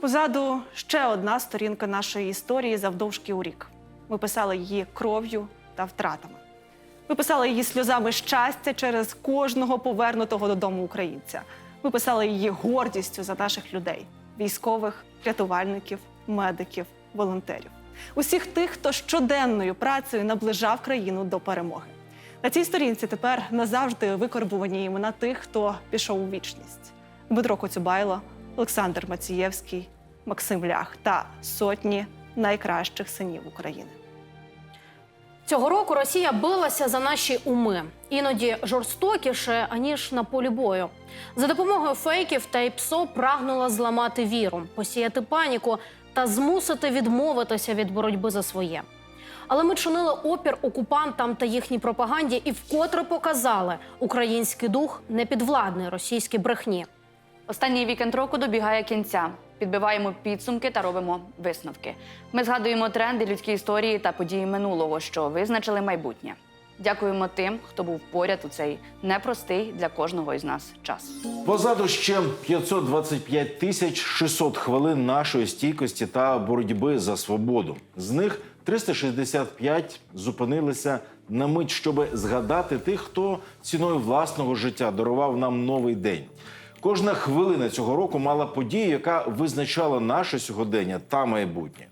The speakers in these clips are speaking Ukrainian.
Позаду ще одна сторінка нашої історії завдовжки у рік. Ми писали її кров'ю та втратами. Ми писали її сльозами щастя через кожного повернутого додому українця. Ми писали її гордістю за наших людей: військових, рятувальників, медиків, волонтерів, усіх тих, хто щоденною працею наближав країну до перемоги. На цій сторінці тепер назавжди викорбувані імена тих, хто пішов у вічність: Дмитро Коцюбайло, Олександр Мацієвський, Максим Лях та сотні найкращих синів України. Цього року Росія билася за наші уми, іноді жорстокіше аніж на полі бою. За допомогою фейків та ІПСО прагнула зламати віру, посіяти паніку та змусити відмовитися від боротьби за своє. Але ми чинили опір окупантам та їхній пропаганді і вкотре показали, український дух не підвладний російській брехні. Останній вікенд року добігає кінця. Підбиваємо підсумки та робимо висновки. Ми згадуємо тренди людської історії та події минулого, що визначили майбутнє. Дякуємо тим, хто був поряд у цей непростий для кожного із нас час. Позаду ще 525 тисяч 600 хвилин нашої стійкості та боротьби за свободу. З них 365 зупинилися на мить, щоб згадати тих, хто ціною власного життя дарував нам новий день. Кожна хвилина цього року мала подію, яка визначала наше сьогодення та майбутнє.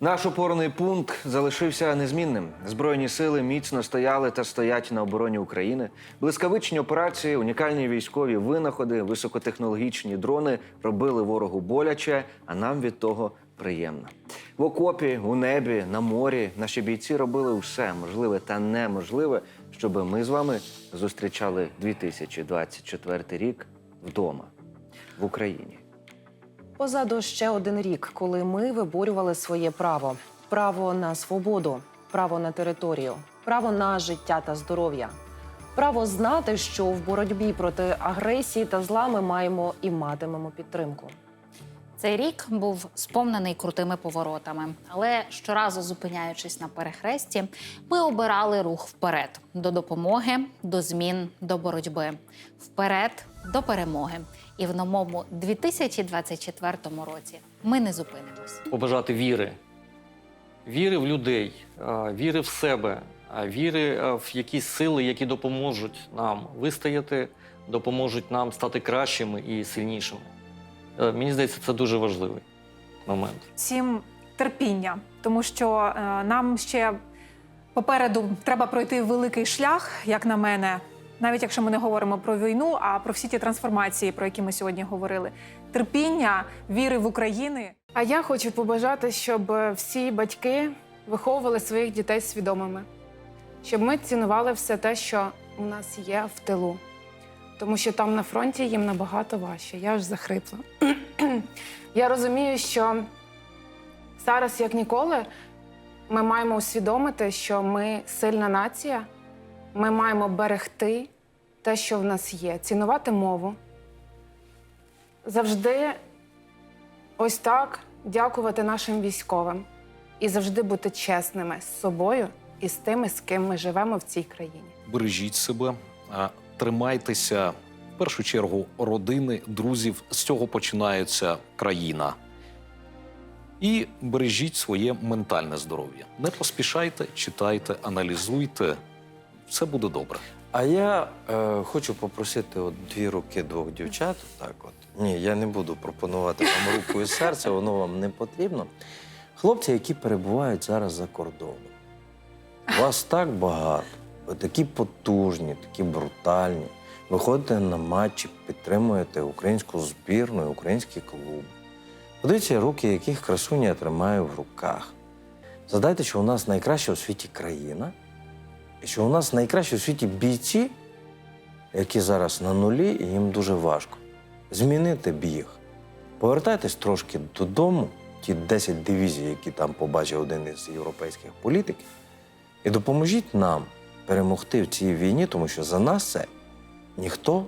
Наш опорний пункт залишився незмінним. Збройні сили міцно стояли та стоять на обороні України. Блискавичні операції, унікальні військові винаходи, високотехнологічні дрони робили ворогу боляче, а нам від того приємно. В окопі, у небі, на морі наші бійці робили все можливе та неможливе, щоб ми з вами зустрічали 2024 рік вдома в Україні. Позаду ще один рік, коли ми виборювали своє право: право на свободу, право на територію, право на життя та здоров'я, право знати, що в боротьбі проти агресії та зла ми маємо і матимемо підтримку. Цей рік був сповнений крутими поворотами, але щоразу зупиняючись на перехресті, ми обирали рух вперед до допомоги, до змін, до боротьби, вперед до перемоги. І в новому 2024 році ми не зупинимось. побажати віри. Віри в людей, віри в себе, віри в якісь сили, які допоможуть нам вистояти, допоможуть нам стати кращими і сильнішими. Е, Мені здається, це дуже важливий момент. всім терпіння, тому що е, нам ще попереду треба пройти великий шлях, як на мене, навіть якщо ми не говоримо про війну, а про всі ті трансформації, про які ми сьогодні говорили. Терпіння, віри в Україну. А я хочу побажати, щоб всі батьки виховували своїх дітей свідомими, щоб ми цінували все те, що у нас є в тилу. Тому що там на фронті їм набагато важче. Я аж захрипла. я розумію, що зараз, як ніколи, ми маємо усвідомити, що ми сильна нація, ми маємо берегти те, що в нас є, цінувати мову. Завжди ось так дякувати нашим військовим і завжди бути чесними з собою і з тими, з ким ми живемо в цій країні. бережіть себе, тримайтеся в першу чергу родини, друзів. З цього починається країна. І бережіть своє ментальне здоров'я. Не поспішайте, читайте, аналізуйте. Все буде добре. А я е, хочу попросити от дві руки двох дівчат. Так, от ні, я не буду пропонувати вам руку і серце, воно вам не потрібно. Хлопці, які перебувають зараз за кордоном. Вас так багато, ви такі потужні, такі брутальні. Ви ходите на матчі, підтримуєте українську збірну, український клуб. Подивіться, руки, яких красуні я тримаю в руках. Задайте, що у нас найкраща у світі країна, і що у нас найкращі у світі бійці, які зараз на нулі, і їм дуже важко. Змінити біг. Повертайтесь трошки додому, ті 10 дивізій, які там побачив один із європейських політиків, і допоможіть нам перемогти в цій війні, тому що за нас це ніхто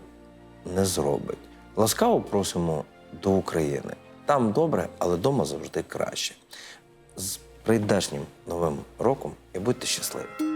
не зробить. Ласкаво просимо до України. Там добре, але вдома завжди краще. З прийдешнім новим роком і будьте щасливі!